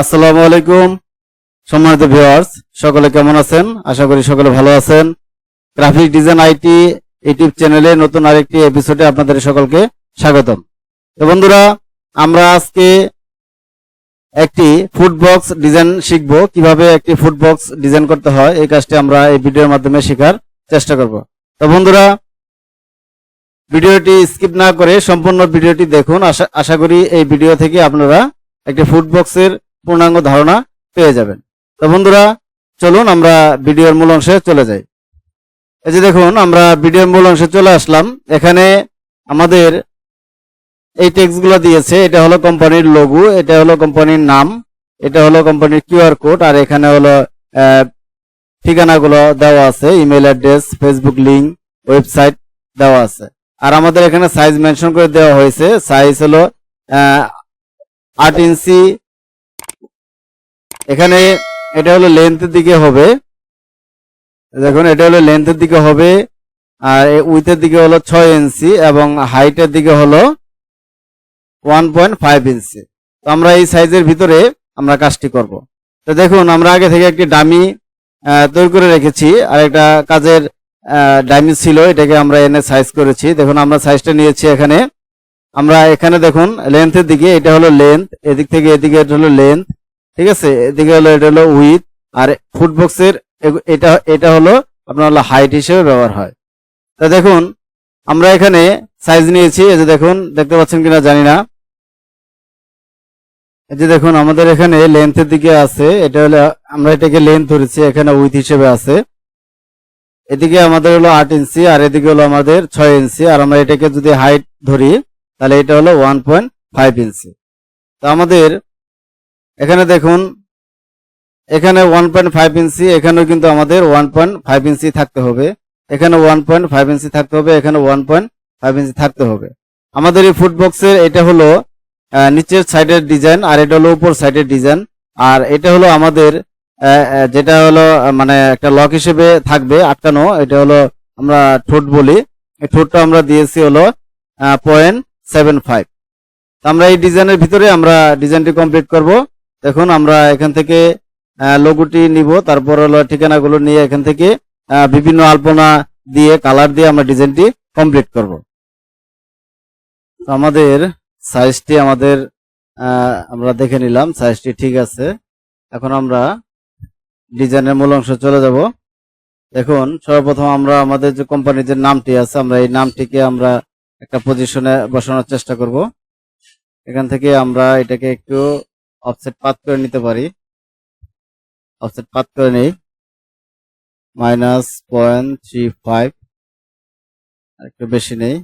আসসালামু আলাইকুম, সম্মানিত ভিউয়ার্স সকলে কেমন আছেন? আশা করি সকলে ভালো আছেন। গ্রাফিক ডিজাইন আইটি ইউটিউব চ্যানেলে নতুন আরেকটি এপিসোডে আপনাদের সকলকে স্বাগতম। তো বন্ধুরা, আমরা আজকে একটি ফুড বক্স ডিজাইন শিখব। কীভাবে একটি ফুড বক্স ডিজাইন করতে হয়, এই কাজটি আমরা এই ভিডিওর মাধ্যমে শেখার চেষ্টা করব। তো বন্ধুরা, ভিডিওটি স্কিপ না করে সম্পূর্ণ ভিডিওটি দেখুন। আশা আশা করি এই ভিডিও থেকে আপনারা একটি ফুড বক্সের পূর্ণাঙ্গ ধারণা পেয়ে যাবেন। তো বন্ধুরা, চলুন আমরা ভিডিওর মূল অংশে চলে যাই। এই যে দেখুন, আমরা ভিডিওর মূল অংশে চলে আসলাম। এখানে আমাদের এই টেক্সটগুলো দিয়েছে, এটা হলো কোম্পানির লোগো এটা হলো কোম্পানির নাম, এটা হলো কোম্পানির কিউআর কোড, আর এখানে হলো ঠিকানাগুলো দেওয়া আছে, email address, Facebook link website দেওয়া আছে। আর আমাদের এখানে সাইজ মেনশন করে দেওয়া হয়েছে সাইজ হলো আট ইঞ্চি এখানে এটা হলো লেন্থের দিকে হবে। দেখুন, এটা হলো লেন্থের দিকে হবে, আর উইথের দিকে হলো ছয় ইঞ্চি এবং হাইটের দিকে হলো ওয়ান পয়েন্ট ফাইভ ইঞ্চি। তো আমরা এই সাইজের ভিতরে আমরা কাজটি করব। তো দেখুন, আমরা আগে থেকে একটি ডামি তৈরি করে রেখেছি, আর একটা কাজের ডামি ছিল, এটাকে আমরা এনে সাইজ করেছি। দেখুন, আমরা সাইজটা নিয়েছি এখানে। আমরা এখানে দেখুন লেন্থের দিকে এটা হলো লেন্থ এদিক থেকে এদিকে এটা হলো লেন্থ ঠিক আছে? এদিকে হলো, এটা হলো উইথ আর ফুটবক্সের এটা এটা হলো আপনার হলো হাইট হিসেবে ব্যবহার হয়। তো দেখুন, আমরা এখানে সাইজ নিয়েছি, এই যে দেখুন, দেখতে পাচ্ছেন কিনা জানি না। এই যে দেখুন, আমাদের এখানে লেন্থের দিকে আছে, এটা হলো, আমরা এটাকে লেন্থ ধরেছি, এখানে উইথ হিসেবে আছে। এদিকে আমাদের হলো আট ইঞ্চি, আর এদিকে হলো আমাদের ছয় ইঞ্চি, আর আমরা এটাকে যদি হাইট ধরি, তাহলে এটা হলো ওয়ান পয়েন্ট ফাইভ ইঞ্চি। তো আমাদের এখানে দেখুন, এখানে ওয়ান পয়েন্ট ফাইভ ইঞ্চি এখানেও কিন্তু আমাদের ওয়ান পয়েন্ট ফাইভ ইঞ্চি থাকতে হবে। এখানে ওয়ান পয়েন্ট ফাইভ ইঞ্চি থাকতে হবে, এখানে ওয়ান পয়েন্ট ফাইভ ইঞ্চি থাকতে হবে। আমাদের এই ফুটবক্সের এটা হলো নিচের সাইডের ডিজাইন আর এটা হলো উপর সাইডের ডিজাইন আর এটা হলো আমাদের যেটা হলো মানে একটা লক হিসেবে থাকবে, আটকানো। এটা হলো আমরা ঠোঁট বলি। এই ঠোঁটটা আমরা দিয়েছি হলো পয়েন্ট সেভেন ফাইভ আমরা এই ডিজাইনের ভিতরে আমরা ডিজাইনটি কমপ্লিট করব। দেখুন, আমরা এখান থেকে লোগোটি নিব, তারপর হলো ঠিকানাগুলো নিয়ে এখান থেকে বিভিন্ন আলপনা দিয়ে, কালার দিয়ে আমরা ডিজাইনটি কমপ্লিট করব। আমাদের সাইজটি আমাদের আমরা দেখে নিলাম, সাইজটি ঠিক আছে। এখন আমরা ডিজাইনের মূল অংশ চলে যাব। দেখুন, সর্বপ্রথম আমরা আমাদের যে কোম্পানির যে নামটি আছে, আমরা এই নামটিকে আমরা একটা পজিশনে বসানোর চেষ্টা করব। এখান থেকে আমরা এটাকে একটু অফসেট পাত করে নিতে পারি। অফসেট পাত করে নেই। মাইনাস পয়েন্ট থ্রি ফাইভ একটু বেশি নেই।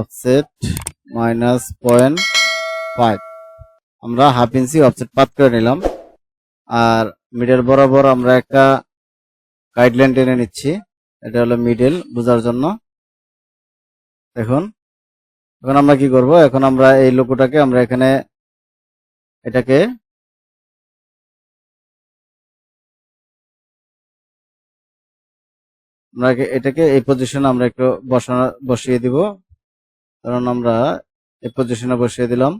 অফসেট মাইনাস পয়েন্ট ফাইভ আমরা হাফ ইঞ্চি অফসেট পাত করে নিলাম। আর মিডল বরাবর আমরা একটা গাইডলাইন টেনে নিচ্ছি। এটা হলো মিডল বোঝার জন্য। দেখুন। এখন আমরা কি করব? এখন আমরা এই লোকোটাকে আমরা এখানে এটাকে আমরা এটাকে এই পজিশনে আমরা একটু বসানো বসিয়ে দিব। কারণ আমরা এই পজিশনে বসিয়ে দিলাম।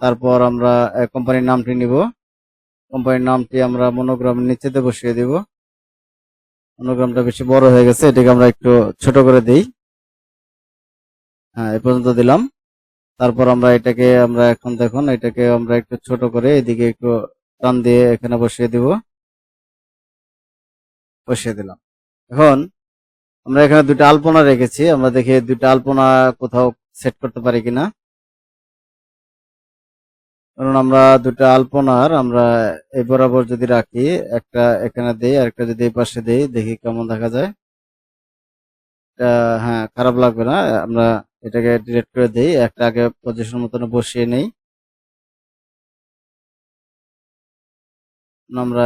তারপর আমরা কোম্পানির নামটি নিব। কোম্পানির নামটি আমরা মনোগ্রাম নিচেতে বসিয়ে দিব। মনোগ্রামটা বেশি বড় হয়ে গেছে, এটাকে আমরা একটু ছোট করে দিই। হ্যাঁ এ পর্যন্ত দিলাম। তারপর আমরা এটাকে, আমরা এখন দেখুন, এটাকে আমরা একটু ছোট করে এদিকে একটু টান দিয়ে এখানে বসিয়ে দিব। বসিয়ে দিলাম। এখন আমরা এখানে দুটা আলপনা রেখেছি, আমরা দেখি দুটা আলপনা কোথাও সেট করতে পারি কিনা। কারণ আমরা দুটো আলপনার আমরা এই বরাবর যদি রাখি, একটা এখানে দিই আর একটা যদি এই পাশে দিই, দেখি কেমন দেখা যায়। হ্যাঁ খারাপ লাগবে না, আমরা এটাকে ডিলেট করে দেই, একটা আগে পজিশন মতন বসিয়ে নেই। আমরা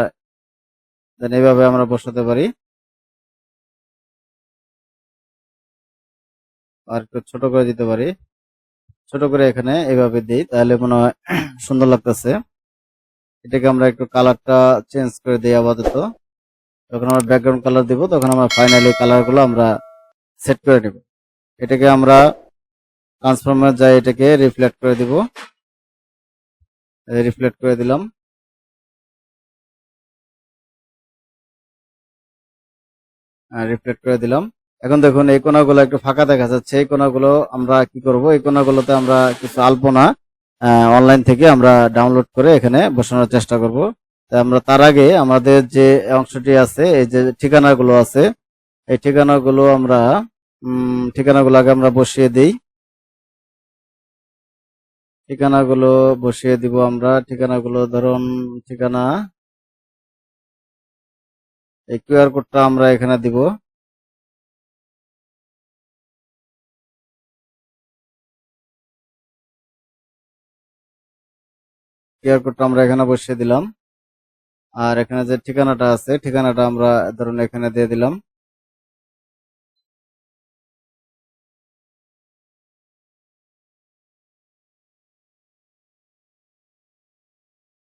দেন এইভাবে আমরা বসাতে পারি। আর একটু ছোট করে দিতে পারি। ছোট করে এখানে এইভাবে দিই, তাহলে মনে হয় সুন্দর লাগতেছে। এটাকে আমরা একটু কালারটা চেঞ্জ করে দিই আপাতত। যখন আমরা ব্যাকগ্রাউন্ড কালার দিব, তখন আমরা ফাইনালি কালারগুলো আমরা সেট করে নেব। এটাকে আমরা ট্রান্সফরমার যাই এটাকে রিফ্লেক্ট করে দিব। রিফ্লেক্ট করে দিলাম। রিফ্লেক্ট করে দিলাম। এখন দেখুন, এই কোনাগুলো একটু ফাঁকা দেখা যাচ্ছে। এই কোনাগুলো আমরা কি করব? এই কোনাগুলোতে আমরা কিছু আলপনা অনলাইন থেকে আমরা ডাউনলোড করে এখানে বসানোর চেষ্টা করব। আমরা তার আগে আমাদের যে অংশটি আছে, এই যে ঠিকানাগুলো আছে, এই ঠিকানাগুলো আমরা ঠিকানাগুলো আগে আমরা বসিয়ে দিই। ঠিকানাগুলো বসিয়ে দিব আমরা। ঠিকানাগুলো ধরুন, ঠিকানা, এই কিউআর কোডটা আমরা এখানে দিব। কিউআর কোডটা আমরা এখানে বসিয়ে দিলাম। আর এখানে যে ঠিকানাটা আছে, ঠিকানাটা আমরা ধরুন এখানে দিয়ে দিলাম।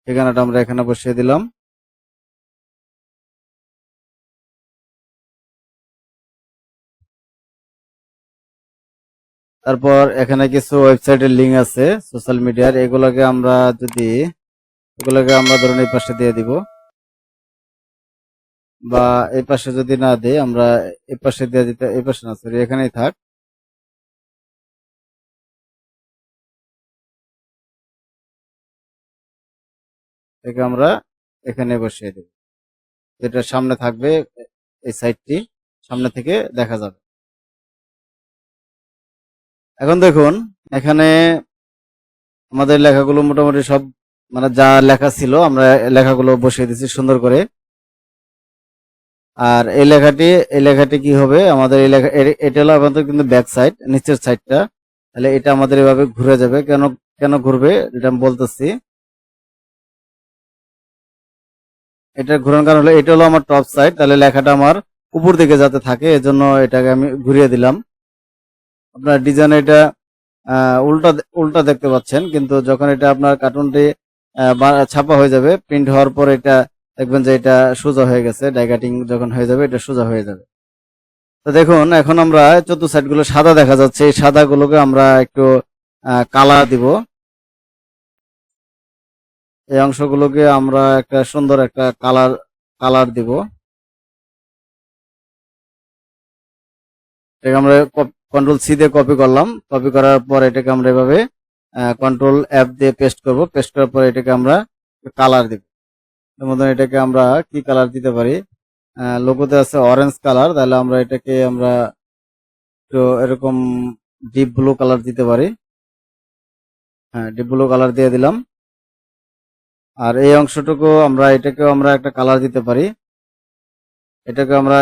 ঠিকানাটা আমরা এখানে বসিয়ে দিলাম। তারপর এখানে কিছু ওয়েবসাইটের লিঙ্ক আছে, সোশ্যাল মিডিয়ার। এগুলোকে আমরা যদি, এগুলোকে আমরা ধরুন এই পাশে দিয়ে দিব। বা এই পাশে যদি না দিই, আমরা এই পাশে দিয়ে দিতে, এই পাশে না সরি এখানেই থাক। একে আমরা এখানে বসিয়ে দেব। যেটা সামনে থাকবে, এই সাইডটি সামনে থেকে দেখা যাবে। এখন দেখুন, এখানে আমাদের লেখাগুলো মোটামুটি সব মানে যা লেখা ছিল, আমরা লেখাগুলো বসিয়ে দিচ্ছি সুন্দর করে। আর এই লেখাটি এই লেখাটি কি হবে? আমাদের এই লেখা এটা হলো আমাদের কিন্তু ব্যাক সাইড নিচের সাইডটা তাহলে এটা আমাদের এভাবে ঘুরে যাবে। কেন কেন ঘুরবে? এটা আমি বলতেছি এটা ঘোরানোর কারণ হলো, এটা হলো আমার টপ সাইড তাহলে লেখাটা আমার উপর দিকে যাতে থাকে, এজন্য এটাকে আমি ঘুরিয়ে দিলাম। আপনার ডিজাইন এটা উল্টা উল্টা দেখতে পাচ্ছেন, কিন্তু যখন এটা আপনার কার্টুনটি ছাপা হয়ে যাবে প্রিন্ট হওয়ার পর এটা দেখবেন যে এটা সোজা হয়ে গেছে ডাইকাটিং যখন হয়ে যাবে, এটা সোজা হয়ে যাবে। তো দেখুন, এখন আমরা চতুর্থ সাইডগুলো সাদা দেখা যাচ্ছে, এই সাদা গুলোকে আমরা একটু কালার দিব। এই অংশগুলোকে আমরা একটা সুন্দর একটা কালার কালার দিব। এটাকে আমরা কন্ট্রোল সি দিয়ে কপি করলাম। কপি করার পর এটাকে আমরা এভাবে কন্ট্রোল অ্যাপ দিয়ে পেস্ট করব। পেস্ট করার পর এটাকে আমরা কালার দিব। এর এটাকে আমরা কি কালার দিতে পারি? লোগোতে আছে অরেঞ্জ কালার। তাহলে আমরা এটাকে আমরা একটু এরকম ডিপ ব্লু কালার দিতে পারি। হ্যাঁ ডিপ ব্লু কালার দিয়ে দিলাম। আর এই অংশটুকু আমরা, এটাকেও আমরা একটা কালার দিতে পারি। এটাকে আমরা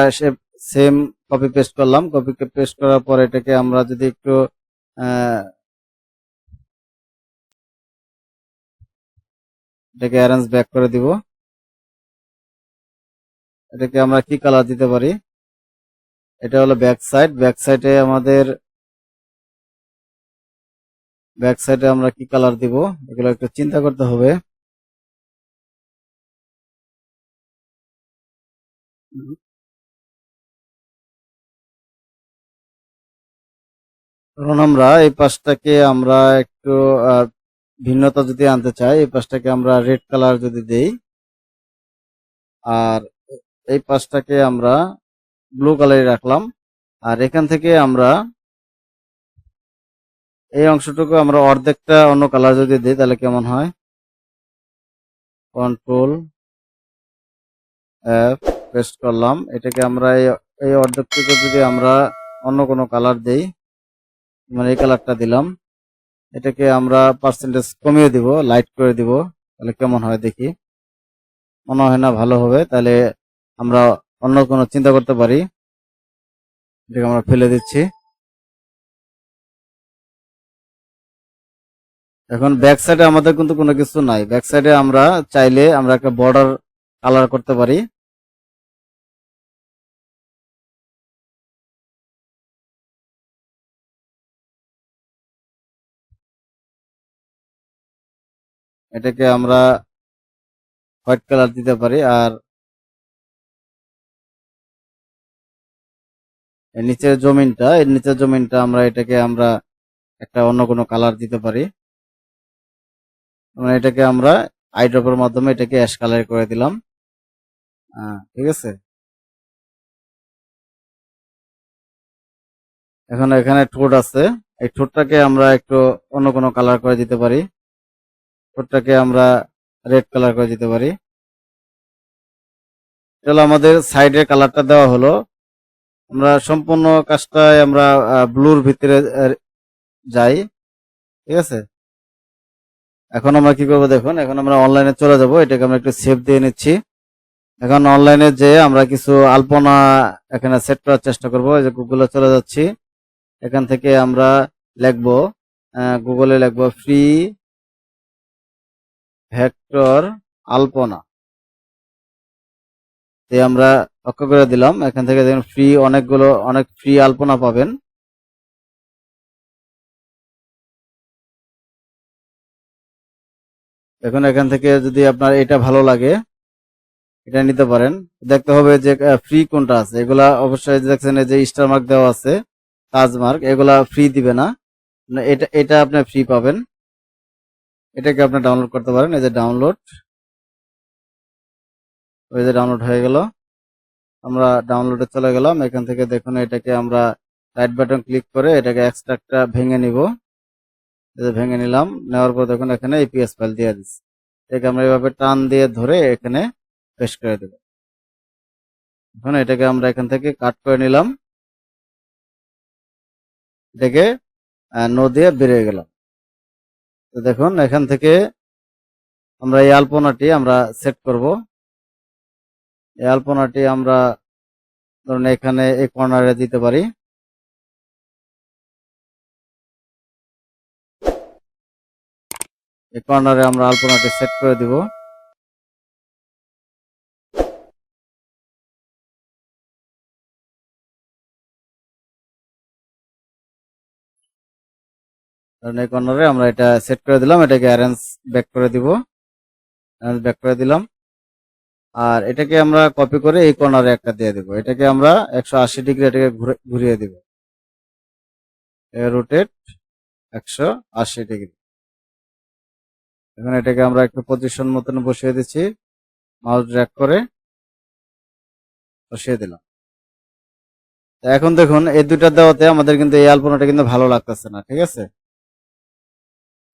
সেম কপি পেস্ট করলাম। কপি পেস্ট করার পর এটাকে আমরা যদি একটু এটাকে অ্যারেঞ্জ ব্যাক করে দিব। এটাকে আমরা কি কালার দিতে পারি? এটা হলো ব্যাক সাইড ব্যাক সাইডে আমাদের ব্যাক সাইডে আমরা কি কালার দিব? এগুলো একটু চিন্তা করতে হবে। ধরুন আমরা এই পাশটাকে আমরা একটু ভিন্নতা যদি আনতে চাই, এই পাশটাকে আমরা রেড কালার যদি দেই, আর এই পাশটাকে আমরা ব্লু কালারে রাখলাম, আর এখান থেকে আমরা এই অংশটুকু আমরা অর্ধেকটা অন্য কালার যদি দিই, তাহলে কেমন হয়? কন্ট্রোল এফ পেস্ট করলাম। এটাকে আমরা এই অর্ধেকটুকু যদি আমরা অন্য কোনো কালার দেই মানে এই কালারটা দিলাম, এটাকে আমরা পার্সেন্টেজ কমিয়ে দিব লাইট করে দিব, তাহলে কেমন হয় দেখি। মনে হয় না ভালো হবে, তাহলে আমরা অন্য কোনো চিন্তা করতে পারি। এটাকে আমরা ফেলে দিচ্ছি। এখন ব্যাক সাইডে আমাদের কিন্তু কোনো কিছু নাই। ব্যাক সাইডে আমরা চাইলে আমরা একটা বর্ডার কালার করতে পারি। এটাকে আমরা হোয়াইট কালার দিতে পারি, আর এর নিচের জমিনটা, এর নিচের জমিনটা আমরা এটাকে আমরা একটা অন্য কোনো কালার দিতে পারি। মানে এটাকে আমরা আইড্রপের মাধ্যমে এটাকে অ্যাশ কালার করে দিলাম। হ্যাঁ ঠিক আছে? এখন এখানে ঠোঁট আছে। এই ঠোঁটটাকে আমরা একটু অন্য কোনো কালার করে দিতে পারি। ঠোঁটটাকে আমরা রেড কালার করে দিতে পারি। এটা হলো আমাদের সাইডের কালারটা দেওয়া হলো। আমরা সম্পূর্ণ কাজটায় আমরা ব্লুর ভিতরে যাই। ঠিক আছে? এখন আমরা কি করব দেখুন, এখন আমরা অনলাইনে চলে যাব। এটাকে আমরা একটু সেভ দিয়ে নিচ্ছি। এখন অনলাইনে যে আমরা কিছু আলপনা এখানে সেট করার চেষ্টা করব। এই যে গুগলে চলে যাচ্ছি। এখান থেকে আমরা লিখব গুগলে লিখব ফ্রি ভেক্টর আলপনা। তে আমরা লক্ষ্য করে দিলাম এখান থেকে দেখুন ফ্রি অনেকগুলো অনেক ফ্রি আলপনা পাবেন। এখন এখান থেকে যদি আপনার এটা ভালো লাগে এটা নিতে পারেন। দেখতে হবে যে ফ্রি কোনটা আছে। এগুলা অবশ্যই দেখছেন যে স্টার মার্ক দেওয়া আছে তাজমার্ক এগুলা ফ্রি দিবে না, এটা এটা আপনি ফ্রি পাবেন। এটাকে আপনি ডাউনলোড করতে পারেন। এই যে ডাউনলোড ওই যে ডাউনলোড হয়ে গেল। আমরা ডাউনলোডে চলে গেলাম। এখান থেকে দেখুন, এটাকে আমরা রাইট বাটন ক্লিক করে এটাকে এক্সট্রাক্টটা ভেঙে নিব। ভেঙে নিলাম। নেওয়ার পর দেখুন, এখানে এপিএস ফাইল দিয়ে দিচ্ছি। এটাকে আমরা এভাবে টান দিয়ে ধরে এখানে পেস্ট করে দেব। এখন এটাকে আমরা এখান থেকে কাট করে নিলাম। এটাকে নো দিয়ে বেরিয়ে গেলাম। দেখুন, এখান থেকে আমরা এই আলপনাটি আমরা সেট করব। এই আলপনাটি আমরা ধরুন এখানে এই কর্নারে দিতে পারি। এই কর্নারে আমরা আলপনাটি সেট করে দিব। কারণ এই কর্নারে আমরা এটা সেট করে দিলাম, এটাকে অ্যারেঞ্জ ব্যাক করে দিব। অ্যারেঞ্জ ব্যাক করে দিলাম। আর এটাকে আমরা কপি করে এই কর্নারে একটা দিয়ে দিব। এটাকে আমরা একশো আশি ডিগ্রি এটাকে ঘুরে- ঘুরিয়ে দিব। রোটেট একশো আশি ডিগ্রি এখন এটাকে আমরা একটু পজিশন মতন বসিয়ে দিচ্ছি। মাউস ড্র্যাগ করে বসিয়ে দিলাম। এখন দেখুন, এই দুইটা দেওয়াতে আমাদের কিন্তু এই আলপনাটা কিন্তু ভালো লাগতেছে না, ঠিক আছে?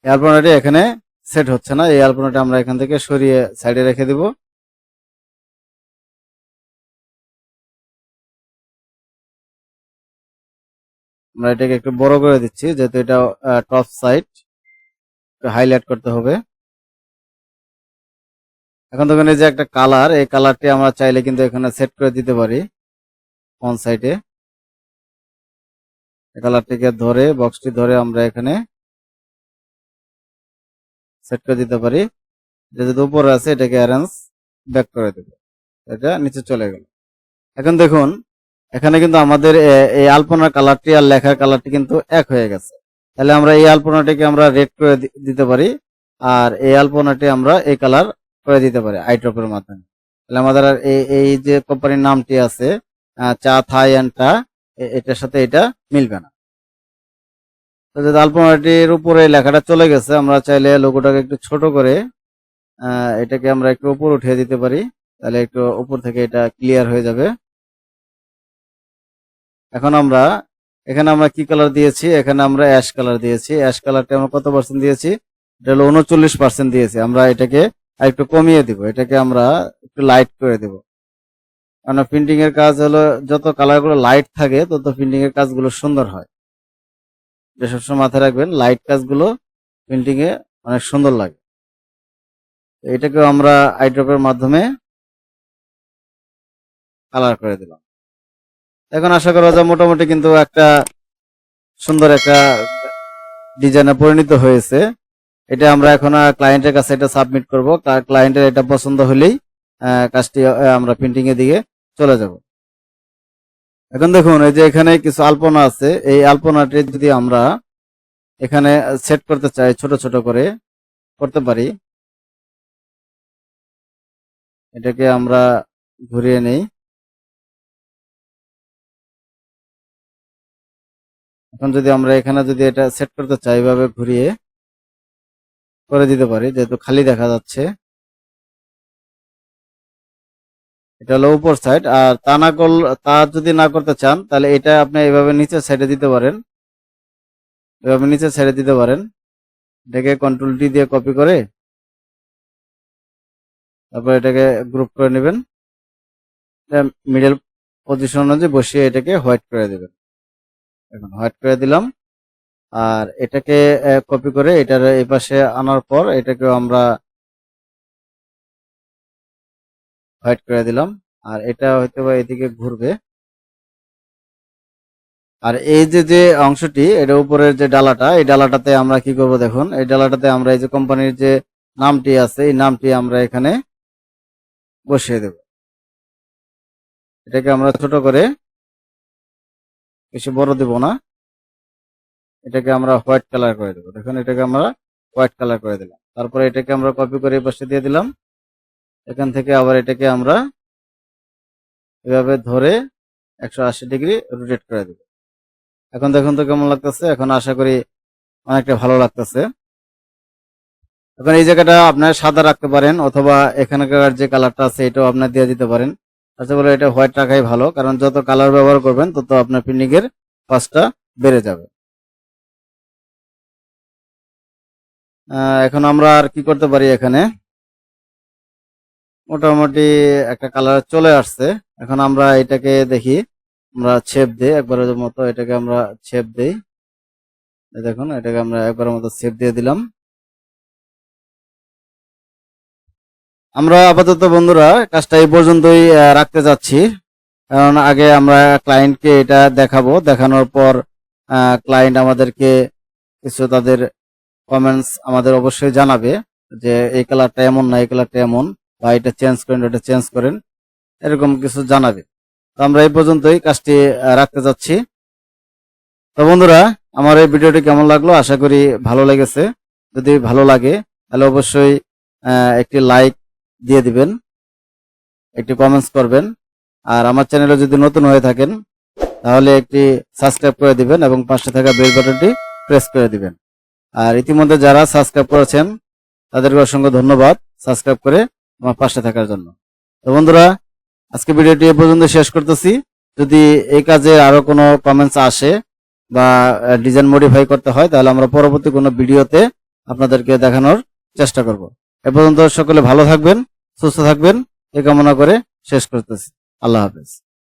এই আলপনাটি এখানে সেট হচ্ছে না। এই আলপনাটা আমরা এখান থেকে সরিয়ে সাইডে রেখে দিব। আমরা এটাকে একটু বড় করে দিচ্ছি, যেহেতু এটা টপ সাইড হাইলাইট করতে হবে। এখন দেখুন, এই যে একটা কালার এই কালারটি আমরা চাইলে কিন্তু এখানে সেট করে দিতে পারি অন সাইডে কালারটিকে ধরে বক্সটি ধরে আমরা এখানে সেট করে দিতে পারি। এটা যদি উপরে আছে, এটাকে অ্যারেঞ্জ ব্যাক করে দেবো। এটা নিচে চলে গেল। এখন দেখুন, এখানে কিন্তু আমাদের এই আলপনার কালারটি আর লেখার কালারটি কিন্তু এক হয়ে গেছে। তাহলে আমরা এই আলপনাটিকে আমরা রেড করে দিতে পারি। আর এই আলপনাটি আমরা এই কালার করে দিতে পারি আইট্রপের মাধ্যমে। তাহলে আমাদের আর এই এই যে কোম্পানির নামটি আছে চা, থাই অ্যান্ড টা এটার সাথে এটা মিলবে না। যদি আলপনাটির উপরে লেখাটা চলে গেছে, আমরা চাইলে লোগোটাকে একটু ছোট করে এটাকে আমরা একটু উপর উঠিয়ে দিতে পারি। তাহলে একটু উপর থেকে এটা ক্লিয়ার হয়ে যাবে। এখন আমরা, এখানে আমরা কি কালার দিয়েছি? এখানে আমরা অ্যাশ কালার দিয়েছি। অ্যাশ কালারটা আমরা কত পার্সেন্ট দিয়েছি? এটা হলো উনচল্লিশ পার্সেন্ট দিয়েছি। আমরা এটাকে একটু কমিয়ে দিব। এটাকে আমরা একটু লাইট করে দেব। কারণ প্রিন্টিং এর কাজ হলো, যত কালারগুলো লাইট থাকে, তত প্রিন্টিং এর কাজগুলো সুন্দর হয়। এটা সবসময় মাথায় রাখবেন লাইট কাজগুলো প্রিন্টিং এ অনেক সুন্দর লাগে। তো এটাকেও আমরা আইড্রপের মাধ্যমে কালার করে দিলাম। এখন আশা করা যায় মোটামুটি কিন্তু একটা সুন্দর একটা ডিজাইনে পরিণত হয়েছে। এটা আমরা এখন ক্লায়েন্টের কাছে এটা সাবমিট করব। ক্লায়েন্টের এটা পছন্দ হলেই কাজটি আমরা প্রিন্টিং এর দিকে চলে যাব। এখন দেখুন, এই যে এখানে কিছু আলপনা আছে। এই আলপনাটি যদি আমরা এখানে সেট করতে চাই, ছোট ছোট করে করতে পারি। এটাকে আমরা ঘুরিয়ে নেই। এখন যদি আমরা এখানে যদি এটা সেট করতে চাই, এভাবে ঘুরিয়ে করে দিতে পারি, যেহেতু খালি দেখা যাচ্ছে। এটা হলো উপর সাইড আর তা না করল, তা যদি না করতে চান, তাহলে এটা আপনি এভাবে নিচের সাইডে দিতে পারেন। এভাবে নিচের সাইডে দিতে পারেন। এটাকে কন্ট্রোল টি দিয়ে কপি করে, তারপর এটাকে গ্রুপ করে নেবেন। মিডল পজিশন অনুযায়ী বসিয়ে এটাকে হোয়াইট করে দেবেন। এখন হোয়াইট করে দিলাম, আর এটাকে কপি করে এটার এই পাশে আনার পর এটাকে আমরা হোয়াইট করে দিলাম। আর এটা হয়তো বা এদিকে ঘুরবে। আর এই যে যে অংশটি, এটা উপরের যে ডালাটা, এই ডালাটাতে আমরা কি করব দেখুন? এই ডালাটাতে আমরা এই যে কোম্পানির যে নামটি আছে, এই নামটি আমরা এখানে বসিয়ে দেব। এটাকে আমরা ছোট করে বেশি বড় দেব না। এটাকে আমরা হোয়াইট কালার করে দেবো। দেখুন, এটাকে আমরা হোয়াইট কালার করে দিলাম। তারপরে এটাকে আমরা কপি করে পাশে দিয়ে দিলাম। এখান থেকে আবার এটাকে আমরা এভাবে ধরে একশো আশি ডিগ্রি রোটেট করে দেব। এখন দেখুন তো কেমন লাগতেছে, এখন আশা করি অনেকটা ভালো লাগতেছে। এখন এই জায়গাটা আপনার সাদা রাখতে পারেন, অথবা এখানকার যে কালারটা আছে এটাও আপনার দিয়ে দিতে পারেন। আচ্ছা বলে এটা হোয়াইট রাখাই ভালো, কারণ যত কালার ব্যবহার করবেন, তত আপনার প্রিন্টিং এর কস্টটা বেড়ে যাবে। এখন আমরা আর কি করতে পারি এখানে? মোটামুটি একটা কালার চলে আসছে। এখন আমরা এটাকে দেখি। আমরা ছেপ দিই, একবারের মতো এটাকে আমরা ছেপ দিই। দেখুন, এটাকে আমরা একবারের মতো ছেপ দিয়ে দিলাম। আমরা আপাতত বন্ধুরা কাজটা এই পর্যন্তই রাখতে যাচ্ছি। কারণ আগে আমরা ক্লায়েন্টকে এটা দেখাবো। দেখানোর পর ক্লায়েন্ট আমাদেরকে কিছু তাদের কমেন্টস আমাদের অবশ্যই জানাবে যে এই কালারটা এমন না, এই কালারটা এমন। বা এটা চেঞ্জ করেন এটা চেঞ্জ করেন, এরকম কিছু জানাবে। তো আমরা এই পর্যন্তই কাজটি রাখতে যাচ্ছি। তো বন্ধুরা, আমার এই ভিডিওটি কেমন লাগল? আশা করি ভালো লেগেছে। যদি ভালো লাগে, তাহলে অবশ্যই একটি লাইক দিয়ে দিবেন, একটি কমেন্টস করবেন। আর আমার চ্যানেলে যদি নতুন হয়ে থাকেন, তাহলে একটি সাবস্ক্রাইব করে দিবেন এবং পাশে থাকা বেল বাটনটি প্রেস করে দিবেন। আর ইতিমধ্যে যারা সাবস্ক্রাইব করেছেন, তাদেরকে অসংখ্য ধন্যবাদ। সাবস্ক্রাইব করে আমার পাশে থাকার জন্য। তো বন্ধুরা, আজকে ভিডিওটি এ পর্যন্ত শেষ করতেছি। যদি এই কাজে আরও কোনো কমেন্টস আসে বা ডিজাইন মডিফাই করতে হয়, তাহলে আমরা পরবর্তী কোনো ভিডিওতে আপনাদেরকে দেখানোর চেষ্টা করব। এ পর্যন্ত সকলে ভালো থাকবেন, সুস্থ থাকবেন, এ কামনা করে শেষ করতেছি। আল্লাহ হাফেজ।